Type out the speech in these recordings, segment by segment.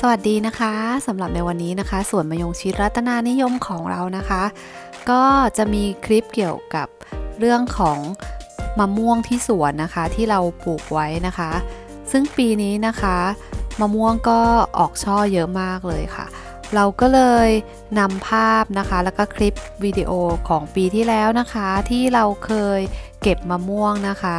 สวัสดีนะคะสำหรับในวันนี้นะคะสวนมยงชิดรัตนานิยมของเรานะคะ ก็จะมีคลิปเกี่ยวกับเรื่องของมะม่วงที่สวนนะคะที่เราปลูกไว้นะคะ ซึ่งปีนี้นะคะมะม่วงก็ออกช่อเยอะมากเลยค่ะ เราก็เลยนำภาพนะคะ แล้วก็คลิปวิดีโอของปีที่แล้วนะคะ ที่เราเคยเก็บมะม่วงนะคะ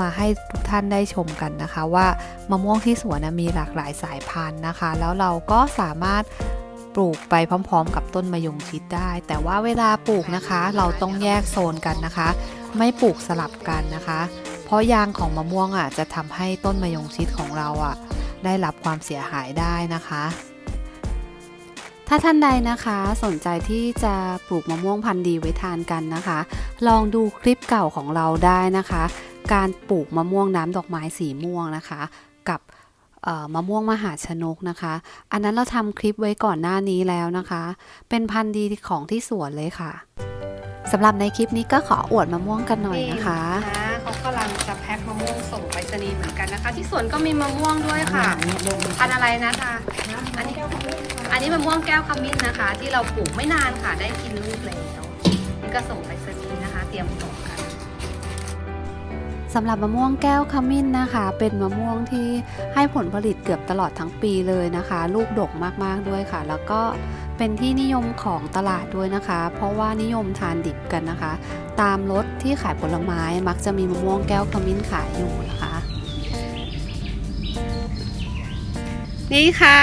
มาให้ทุกท่านได้ชมกันนะคะ ว่ามะม่วงที่สวนมีหลากหลายสายพันธุ์นะคะ แล้วเราก็สามารถปลูกไปพร้อมๆ กับต้นมะยงชิดได้ แต่ว่าเวลาปลูกนะคะ เราต้องแยกโซนกันนะคะ ไม่ปลูกสลับกันนะคะ เพราะยางของมะม่วงอะจะทำให้ต้นมะยงชิดของเราอะได้รับความเสียหายได้นะคะ ถ้าท่านใดนะคะสนใจที่จะปลูกมะม่วงพันธุ์ดีไว้ทานกันนะคะ ลองดูคลิปเก่าของเราได้นะคะ การปลูกมะม่วงน้ำดอกไม้สีม่วงนะคะ กับมะม่วงมหาชนกนะคะ อันนั้นเราทำคลิปไว้ก่อนหน้านี้แล้วนะคะ เป็นพันธุ์ดีของที่สวนเลยค่ะสำหรับในคลิปนี้ก็ขออวดมะม่วงกันหน่อยนะคะเขากำลังจะแพ็คมะม่วงส่งไปรษณีเหมือนกันนะคะ ที่สวนก็มีมะม่วงด้วยค่ะพันอะไรนะคะอันนี้อันนี้มะม่วงแก้วขมิ้นนะคะ ที่เราปลูกไม่นานค่ะได้กินลูกแล้วนี่ก็ส่งไปรษณีนะคะ เตรียมส่งกัน สำหรับมะม่วงแก้วขมิ้นนะคะ เป็นมะม่วงที่ให้ผลผลิตเกือบตลอดทั้งปีเลยนะคะ ลูกดกมากๆด้วยค่ะ แล้วก็เป็นที่นิยมของตลาดด้วยนะคะ เพราะว่านิยมทานดิบกันนะคะ ตามรถที่ขายผลไม้มักจะมีมะม่วงแก้วขมิ้นขายอยู่นะคะ นี่ค่ะ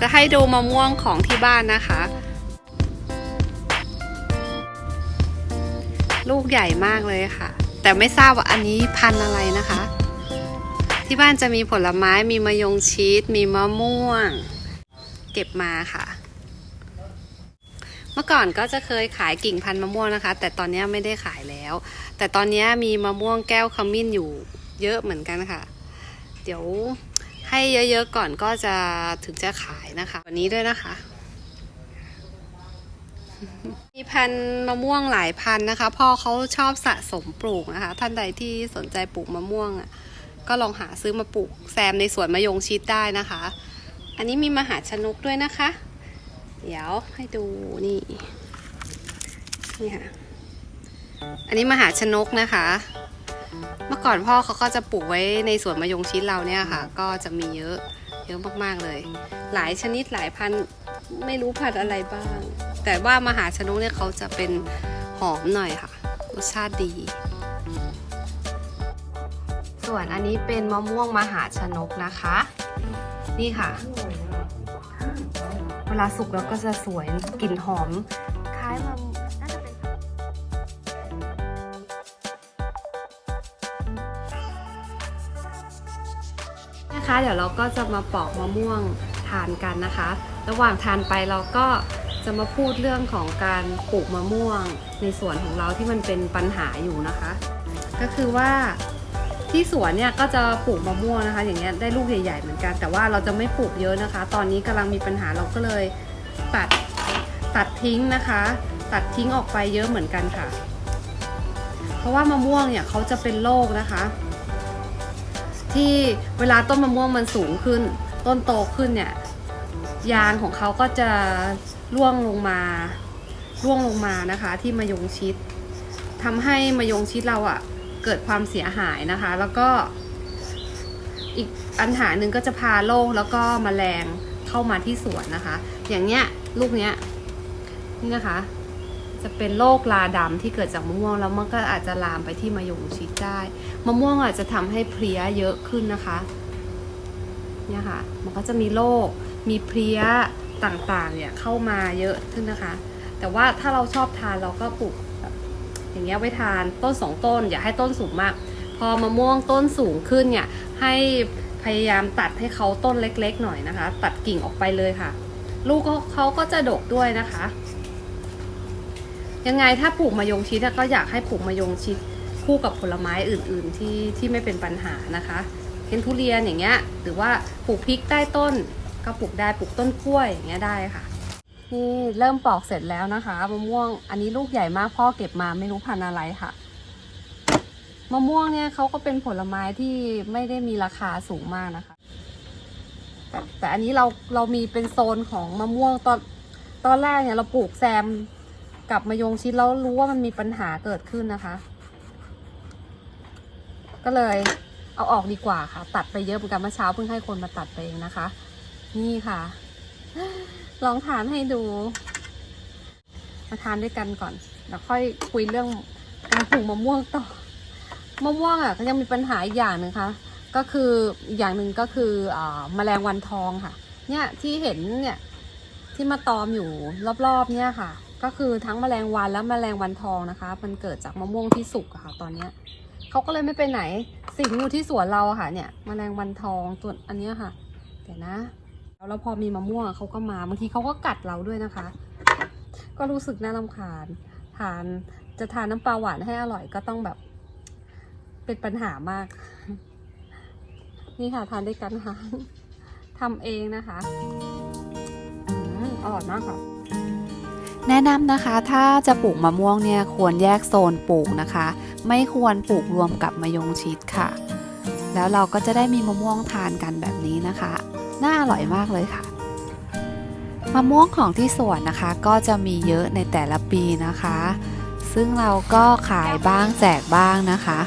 จะให้ดูมะม่วงของที่บ้านนะคะ ลูกใหญ่มากเลยค่ะ แต่ไม่ทราบว่าอันนี้พันธุ์อะไรนะคะ ที่บ้านจะมีผลไม้มีมะยงชีสมีมะม่วง เก็บมาค่ะ เมื่อก่อนก็จะเคยขายกิ่งพันธุ์มะม่วงนะคะ แต่ตอนนี้ไม่ได้ขายแล้ว แต่ตอนนี้มีมะม่วงแก้วขมิ้นอยู่เยอะเหมือนกันค่ะ เดี๋ยวให้เยอะๆก่อนก็จะถึงจะขายนะคะวันนี้ด้วยนะคะ มีพันธุ์มะม่วงหลายพันธุ์นะคะ พ่อเขาชอบสะสมปลูกนะคะ ท่านใดที่สนใจปลูกมะม่วงอะก็ลองหาซื้อมาปลูกแซมในสวนมะยงชิดได้นะคะ อันนี้มีมหาชนกด้วยนะคะ เดี๋ยวให้ดูนี่นี่ค่ะ อันนี้มหาชนกนะคะ เมื่อก่อนพ่อเขาก็จะปลูกไว้ในสวนมะยงชิดเราเนี่ยค่ะ ก็จะมีเยอะเยอะมากๆเลย หลายชนิดหลายพันธุ์ไม่รู้พันธุ์อะไรบ้าง แต่ว่ามหาชนกเนี่ยเขาจะเป็นหอมหน่อยค่ะรสชาติดี ส่วนอันนี้เป็นมะม่วงมหาชนกนะคะ นี่ค่ะ เวลาสุกแล้วก็จะสวยกลิ่นหอม เดี๋ยวเราก็จะมาปอกมะม่วงทานกันนะคะ ระหว่างทานไปเราก็จะมาพูดเรื่องของการปลูกมะม่วงในสวนของเราที่มันเป็นปัญหาอยู่นะคะ ก็คือว่าที่สวนเนี่ยก็จะปลูกมะม่วงนะคะ อย่างเงี้ยได้ลูกใหญ่ๆเหมือนกัน แต่ว่าเราจะไม่ปลูกเยอะนะคะ ตอนนี้กำลังมีปัญหาเราก็เลยตัดตัดทิ้งนะคะ ตัดทิ้งออกไปเยอะเหมือนกันค่ะ เพราะว่ามะม่วงเนี่ยเขาจะเป็นโรคนะคะ ที่เวลาต้นมะม่วงมันสูงขึ้น ต้นโตขึ้นเนี่ยยางของเขาก็จะร่วงลงมาร่วงลงมานะคะที่มะยงชิดทำให้มะยงชิดเราอะ่ะเกิดความเสียหายนะคะ แล้วก็อีกปัญหาหนึ่งก็จะพาโรคแล้วก็มแมลงเข้ามาที่สวนนะคะ อย่างเนี้ยลูกเนี้ยนี่นะคะ จะเป็นโรคลาดำที่เกิดจากมะม่วงแล้วมันก็อาจจะลามไปที่มะยงชิดได้มะม่วงอาจจะทำให้เพลี้ยเยอะขึ้นนะคะเนี่ยค่ะ มันก็จะมีโรคมีเพลี้ยต่างๆเนี่ยเข้ามาเยอะขึ้นนะคะ แต่ว่าถ้าเราชอบทานเราก็ปลูกแบบอย่างเงี้ยไว้ทานต้นสองต้น อย่าให้ต้นสูงมาก พอมะม่วงต้นสูงขึ้นเนี่ยให้พยายามตัดให้เขาต้นเล็ก ๆ หน่อยนะคะ ตัดกิ่งออกไปเลยค่ะ ลูกเขาก็จะดกด้วยนะคะ ยังไงถ้าปลูกมะยงชิดก็อยากให้ปลูกมะยงชิดคู่กับผลไม้อื่น ๆ ที่ที่ไม่เป็นปัญหานะคะเช่นทุเรียนอย่างเงี้ยหรือว่าปลูกพริกใต้ต้น ก็ปลูกได้ปลูกต้นกล้วยอย่างเงี้ยได้ค่ะนี่เริ่มปอกเสร็จแล้วนะคะมะม่วงอันนี้ลูกใหญ่มากพ่อเก็บมาไม่รู้พันธุ์อะไรค่ะมะม่วงเนี่ยเขาก็เป็นผลไม้ที่ไม่ได้มีราคาสูงมากนะคะ แต่อันนี้เราเรามีเป็นโซนของมะม่วงตอนตอนแรกเนี่ยเราปลูกแซม กับมะยงชิดแล้วรู้ว่ามันมีปัญหาเกิดขึ้นนะคะ ก็เลยเอาออกดีกว่าค่ะ ตัดไปเยอะเหมือนกันเมื่อเช้าเพิ่งให้คนมาตัดไปเองนะคะ นี่ค่ะ ลองทานให้ดู มาทานด้วยกันก่อนแล้วค่อยคุยเรื่องการปลูกมะม่วงต่อมะม่วงอะก็ยังมีปัญหาอีกอย่างหนึ่งค่ะก็คืออย่างหนึ่งก็คืออแมลงวันทองค่ะ เนี่ยที่เห็นเนี่ยที่มาตอมอยู่รอบๆเนี่ยค่ะ ก็คือทั้งแมลงวันและแมลงวันทองนะคะ มันเกิดจากมะม่วงที่สุกค่ะ ตอนเนี้ยเขาก็เลยไม่ไปไหน สิงอยู่ที่สวนเราค่ะ เนี่ยแมลงวันทองตัวอันนี้ค่ะ เดี๋ยวนะแล้วพอมีมะม่วงเขาก็มาบางทีเขาก็กัดเราด้วยนะคะ ก็รู้สึกน่ารำคาญทานจะทานน้ำปลาหวานให้อร่อยก็ต้องแบบ เป็นปัญหามาก นี่ค่ะทานด้วยกันค่ะทำเองนะคะออร่อยมากค่ะ แนะนำนะคะถ้าจะปลูกมะม่วงเนี่ยควรแยกโซนปลูกนะคะ ไม่ควรปลูกรวมกับมะยงชิดค่ะ แล้วเราก็จะได้มีมะม่วงทานกันแบบนี้นะคะ น่าอร่อยมากเลยค่ะมะม่วงของที่สวนนะคะก็จะมีเยอะในแต่ละปีนะคะ ซึ่งเราก็ขายบ้างแจกบ้างนะคะ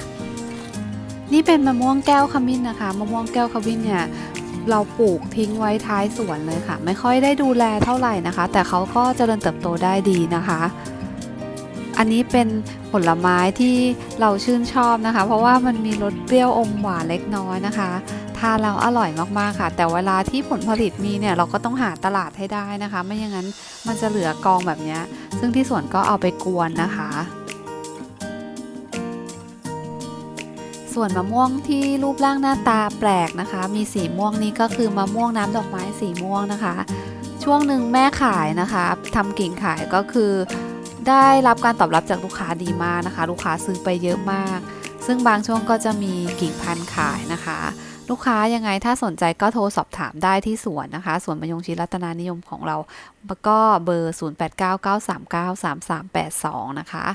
นี่เป็นมะม่วงแก้วขมิ้นนะคะมะม่วงแก้วขมิ้นเนี่ย เราปลูกทิ้งไว้ท้ายสวนเลยค่ะ ไม่ค่อยได้ดูแลเท่าไหร่นะคะ แต่เขาก็เจริญเติบโตได้ดีนะคะ อันนี้เป็นผลไม้ที่เราชื่นชอบนะคะ เพราะว่ามันมีรสเปรี้ยวอมหวานเล็กน้อยนะคะทานแล้วอร่อยมากๆค่ะ แต่เวลาที่ผลผลิตมีเนี่ยเราก็ต้องหาตลาดให้ได้นะคะ ไม่อย่างนั้นมันจะเหลือกองแบบเนี้ยซึ่งที่สวนก็เอาไปกวนนะคะ ส่วนมะม่วงที่รูปร่างหน้าตาแปลกนะคะ มีสีม่วงนี้ก็คือมะม่วงน้ำดอกไม้สีม่วงนะคะ ช่วงหนึ่งแม่ขายนะคะทำกิ่งขายก็คือ ได้รับการตอบรับจากลูกค้าดีมากนะคะ ลูกค้าซื้อไปเยอะมาก ซึ่งบางช่วงก็จะมีกิ่งพันธุ์ขายนะคะ ลูกค้ายังไงถ้าสนใจก็โทรสอบถามได้ที่สวนนะคะสวนมยงชิดรัตนานิยมของเราแล้วก็เบอร์ 0899393382 นะคะ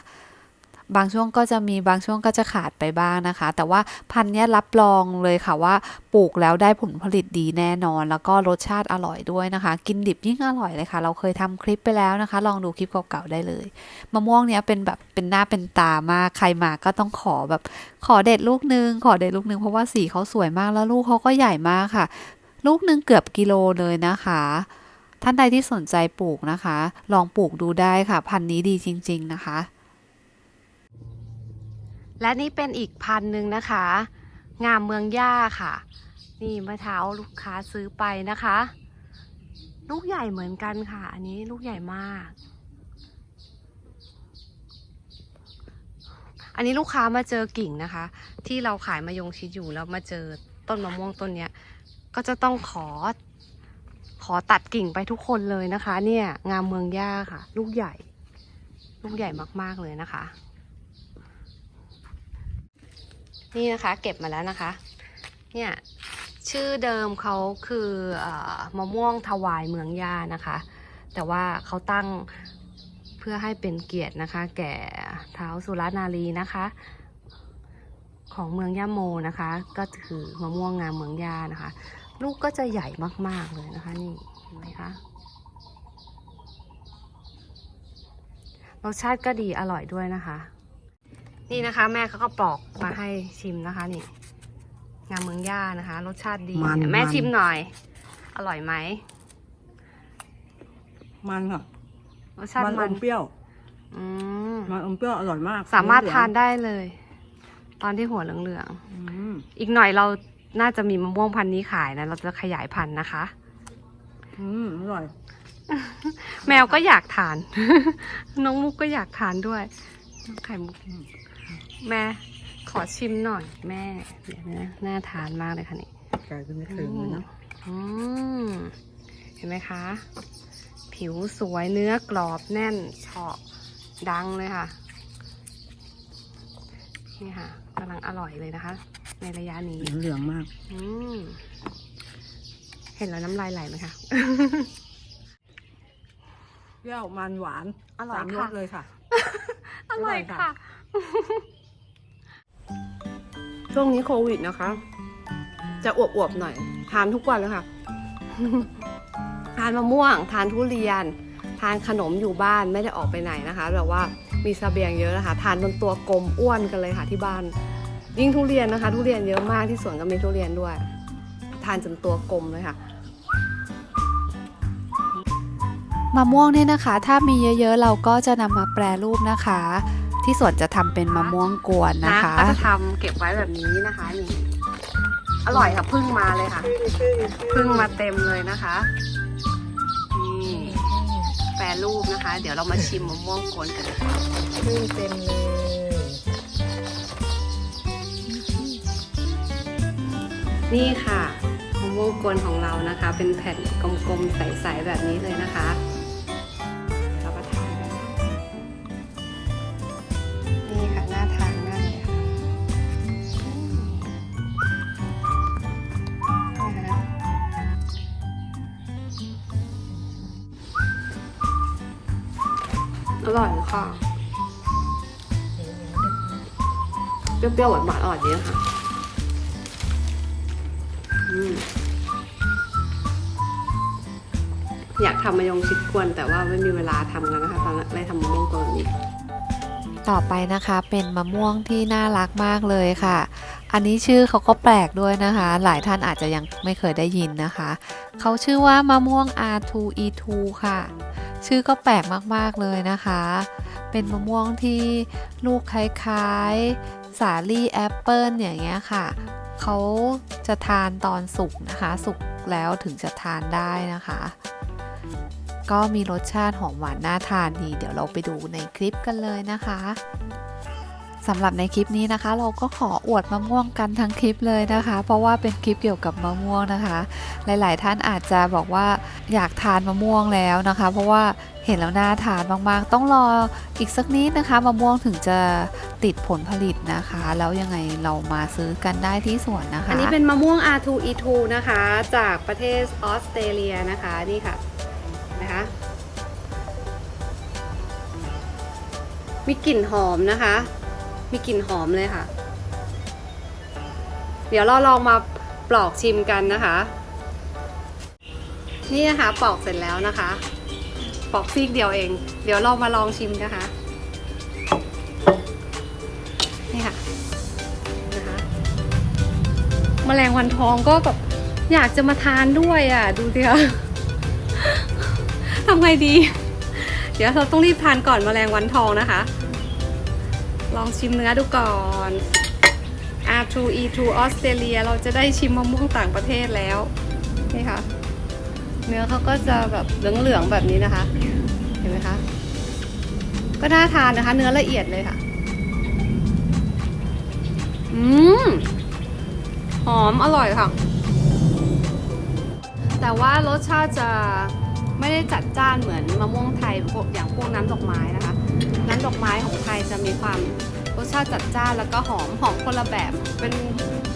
บางช่วงก็จะมีบางช่วงก็จะขาดไปบ้างนะคะ แต่ว่าพันธุ์นี้รับรองเลยค่ะว่าปลูกแล้วได้ผลผลิตดีแน่นอน แล้วก็รสชาติอร่อยด้วยนะคะ กินดิบยิ่งอร่อยเลยค่ะ เราเคยทำคลิปไปแล้วนะคะ ลองดูคลิปเก่าๆได้เลยมะม่วงเนี้ยเป็นแบบเป็นหน้าเป็นตามากใครมาก็ต้องขอแบบขอเด็ดลูกนึงขอเด็ดลูกนึงเพราะว่าสีเขาสวยมากแล้วลูกเขาก็ใหญ่มากค่ะ ลูกนึงเกือบกิโลเลยนะคะท่านใดที่สนใจปลูกนะคะ ลองปลูกดูได้ค่ะ พันธุ์นี้ดีจริง ๆ นะคะ และนี่เป็นอีกพันหนึ่งนะคะ งามเมืองย่าค่ะ นี่เมื่อเช้าลูกค้าซื้อไปนะคะ ลูกใหญ่เหมือนกันค่ะ อันนี้ลูกใหญ่มาก อันนี้ลูกค้ามาเจอกิ่งนะคะ ที่เราขายมะยงชิดอยู่แล้วมาเจอต้นมะม่วงต้นเนี้ย ก็จะต้องขอ ขอตัดกิ่งไปทุกคนเลยนะคะ เนี่ย งามเมืองย่าค่ะ ลูกใหญ่ ลูกใหญ่มากๆเลยนะคะ นี่นะคะเก็บมาแล้วนะคะ เนี่ยชื่อเดิมเขาคืออมะม่วงถวายเมืองย่านะคะ แต่ว่าเขาตั้งเพื่อให้เป็นเกียรตินะคะ แก่เท้าวสุรนารีนะคะ ของเมืองย่าโมนะคะ ก็คือมะม่วงงามเมืองย่านะคะ ลูกก็จะใหญ่มากๆเลยนะคะ นี่เห็นไหมคะรสชาติก็ดีอร่อยด้วยนะคะ นี่นะคะ แม่เขาก็ปอกมาให้ชิมนะคะนี่ งามเมืองย่านะคะ รสชาติดี มันแม่มัน ชิมหน่อย อร่อยไหมมันค่ะรสชาติมันมัอนมเปรี้ยว อืมมันอมเปรี้ยวอร่อยมากสามารถเหลืองทานได้เลย ตอนที่หัวเหลืองอืมๆอีกหน่อยเราน่าจะมีมะม่วงพันธุ์นี้ขายนะ เราจะขยายพันธุ์นะคะ อืมอร่อย แมวก็อยากทาน น้องมุกก็อยากทานด้วย ไข่มุก แม่ขอชิมหน่อยแม่เดี๋ยวนะน่าทานมากเลยค่ะนี่ไก่เป็นไม่ถึงเลยเนาะอืมเห็นไหมคะ ผิวสวยเนื้อกรอบแน่นเฉาะดังเลยค่ะ นี่ค่ะกำลังอร่อยเลยนะคะ ในระยะนี้เหลืองมาก อืมเห็นแล้วน้ำลายไหลไหมคะเปรี้ยวมันหวานอร่อยสามรค่ะสเลยค่ะ อร่อยอร่อยค่ะค่ะ ช่วงนี้โควิดนะคะ จะอวบๆหน่อย ทานทุกวันเลยค่ะ ทานมะม่วง ทานทุเรียน ทานขนมอยู่บ้านไม่ได้ออกไปไหนนะคะแบบว่ามีเสบียงเยอะนะคะ ทานจนตัวกลมอ้วนกันเลยค่ะที่บ้าน ยิ่งทุเรียนนะคะ ทุเรียนเยอะมากที่สวนก็มีทุเรียนด้วย ทานจนตัวกลมเลยค่ะมะม่วงเนี่ยนะคะ ถ้ามีเยอะๆ เราก็จะนำมาแปรรูปนะคะ ที่สวนจะทำเป็นมะม่วงกวนนะคะก็จะทำเก็บไว้แบบนี้นะคะนี่อร่อยค่ะพึ่งมาเลยค่ะพึ่งมาเต็มเลยนะคะนี่แปรรูปนะคะ เดี๋ยวเรามาชิมมะม่วงกวนกันดีกว่าขึ้นเต็มเลยนี่ค่ะมะม่วงกวนของเรานะคะ เป็นแผ่นกลมๆใสๆแบบนี้เลยนะคะ อร่อยค่ะเปรี้ยวๆหวานๆอร่อยดีนะคะอยากทำมายงชิดกวน แต่ว่าไม่มีเวลาทำกันนะคะตอนแรกเลยทำมะม่วงกวนนี้ ต่อไปนะคะเป็นมะม่วงที่น่ารักมากเลยค่ะ อันนี้ชื่อเขาก็แปลกด้วยนะคะ หลายท่านอาจจะยังไม่เคยได้ยินนะคะ เขาชื่อว่ามะม่วง R2E2 ค่ะ ชื่อก็แปลกมากๆเลยนะคะ เป็นมะม่วงที่ลูกคล้ายๆ สาลี่แอปเปิลอย่างเงี้ยค่ะ เขาจะทานตอนสุกนะคะ สุกแล้วถึงจะทานได้นะคะ ก็มีรสชาติหอมหวานน่าทานดี เดี๋ยวเราไปดูในคลิปกันเลยนะคะ สำหรับในคลิปนี้นะคะ เราก็ขออวดมะม่วงกันทั้งคลิปเลยนะคะ เพราะว่าเป็นคลิปเกี่ยวกับมะม่วงนะคะ หลาย ๆ ท่านอาจจะบอกว่าอยากทานมะม่วงแล้วนะคะ เพราะว่าเห็นแล้วน่าทานมาก ๆ ต้องรออีกสักนิดนะคะมะม่วงถึงจะติดผลผลิตนะคะ แล้วยังไงเรามาซื้อกันได้ที่สวนนะคะ อันนี้เป็นมะม่วง R2E2 นะคะ จากประเทศออสเตรเลียนะคะนี่ค่ะนะคะมีกลิ่นหอมนะคะ มีกลิ่นหอมเลยค่ะ เดี๋ยวเราลองมาปลอกชิมกันนะคะ นี่นะคะปอกเสร็จแล้วนะคะปอกซีกเดียวเอง เดี๋ยวเรามาลองชิมนะคะ นี่ค่ะนะคะแมลงวันทองก็แบบอยากจะมาทานด้วยอะ ดูสิคะทำไงดี เดี๋ยวเราต้องรีบทานก่อนแมลงวันทองนะคะ ลองชิมเนื้อดูก่อน R2E2 ออสเตรเลียเราจะได้ชิมมะม่วงต่างประเทศแล้ว นี่ค่ะ เนื้อเขาก็จะแบบเหลืองๆแบบนี้นะคะ เห็นไหมคะ ก็น่าทานนะคะ เนื้อละเอียดเลยค่ะ อืม หอมอร่อยค่ะ แต่ว่ารสชาติจะไม่ได้จัดจ้านเหมือนมะม่วงไทยพวกอย่างพวกน้ำดอกไม้นะคะ น้ำดอกไม้ของไทยจะมีความรสชาติจัดจ้านแล้วก็หอมหอมคนละแบบ เป็น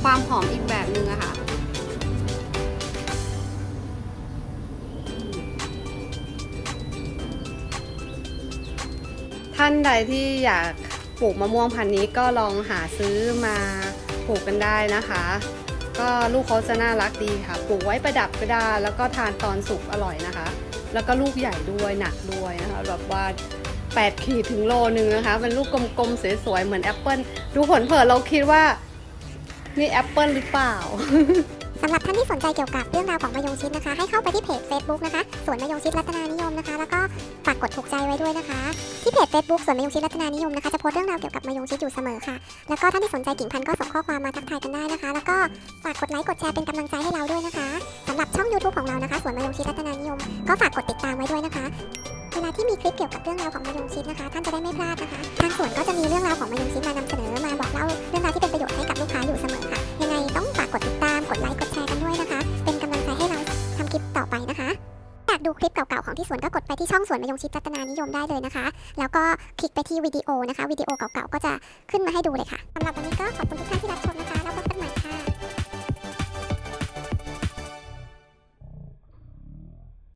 ความหอมอีกแบบหนึ่งอะค่ะท่านใดที่อยากปลูกมะม่วงพันธุ์นี้ก็ลองหาซื้อมาปลูกกันได้นะคะ ก็ลูกเขาจะน่ารักดีค่ะ ปลูกไว้ประดับก็ได้แล้วก็ทานตอนสุกอร่อยนะคะ แล้วก็ลูกใหญ่ด้วยหนักด้วยนะคะแบบว่า 8 ขีดถึงโลนึงนะคะเป็นลูกกลมๆสวยๆเหมือนแอปเปิลดูผลเผินเราคิดว่านี่แอปเปิลหรือเปล่าสำหรับท่านที่สนใจเกี่ยวกับเรื่องราวของมะยงชิดนะคะ ให้เข้าไปที่เพจ Facebook นะคะสวนมะยงชิดรัตนานิยมนะคะ แล้วก็ฝากกดถูกใจไว้ด้วยนะคะ ที่เพจ Facebook สวนมะยงชิดรัตนานิยมนะคะจะโพสเรื่องราวเกี่ยวกับมะยงชิดอยู่เสมอค่ะ แล้วก็ท่านที่สนใจกิ่งพันธุ์ก็ส่งข้อความมาทักทายกันได้นะคะ แล้วก็ฝากกดไลค์กดแชร์เป็นกำลังใจให้เราด้วยนะคะสำหรับช่อง YouTube ของเรานะคะสวนมะยงชิดรัตนานิยม ก็ฝากกดติดตามไว้ด้วยนะคะ เวลาที่มีคลิปเกี่ยวกับเรื่องราวของมะยงชิดนะคะ ท่านจะได้ไม่พลาดนะคะ ทางสวนก็จะมีเรื่องราวของมะยงชิดมานำเสนอมาบอกเล่าเรื่องราวที่เป็นประโยชน์ให้กับลูกค้าอยู่เสมอค่ะ ยังไงต้องฝากกดติดตาม กดไลค์ กดแชร์กันด้วยนะคะ เป็นกำลังใจให้เราทำคลิปต่อไปนะคะ อยากดูคลิปเก่าๆของที่สวนก็กดไปที่ช่องสวนมะยงชิดรัตนานิยมได้เลยนะคะ แล้วก็คลิกไปที่วิดีโอนะคะ วิดีโอเก่าๆก็จะขึ้นมาให้ดูเลยค่ะสำหรับวันนี้ก็ขอบคุณทุกท่านที่รับชม